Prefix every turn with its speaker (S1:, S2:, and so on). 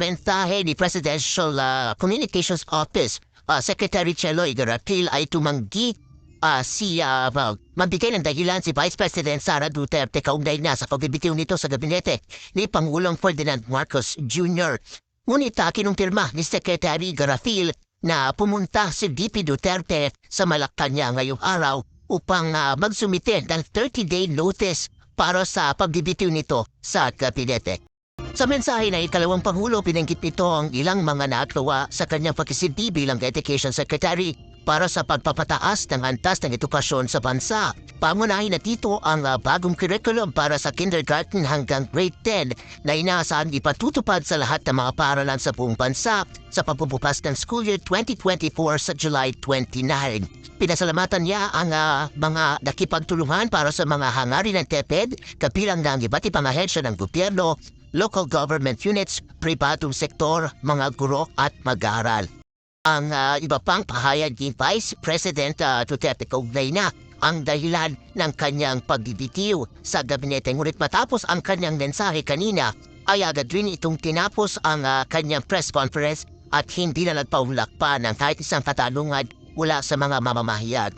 S1: Mensahe ni Presidential ah, Communications Office, ah, Secretary Chelo Igaratil ay tumanggi ah, si well, magbigay ng dahilan si Vice President Sara Duterte kaugnay na sa pagbibitiw nito sa gabinete ni Pangulong Ferdinand Marcos Jr. Ngunit uh, kinumpirma ni Secretary Garafil na pumunta si DP Duterte sa Malacanang ngayong araw upang ah, magsumite ng 30-day notice para sa pagbibitiw nito sa gabinete. Sa mensahe na ikalawang Pangulo, pinanggit nito ang ilang mga nagawa sa kanyang pagkisilbi bilang Education Secretary para sa pagpapataas ng antas ng edukasyon sa bansa. Pangunahin na dito ang ah, bagong curriculum para sa kindergarten hanggang grade 10 na inaasahan ipatutupad sa lahat ng mga paaralan sa buong bansa sa pagbubukas ng school year 2024 sa July 29. Pinasalamatan niya ang ah, mga nakipagtulungan para sa mga hangarin ng TEPED, kapilang ng iba't ibang ahensya ng gobyerno, local government units, pribadong sektor, mga guro at mag-aaral. Ang ah, iba pang pahayag ni Vice President uh, Duterte kaugnay na ang dahilan ng kanyang pagbibitiw sa gabinete. Ngunit matapos ang kanyang mensahe kanina, ay agad rin itong tinapos ang ah, kanyang press conference at hindi na nagpaulak pa ng kahit isang katanungan mula sa mga mamamahayag.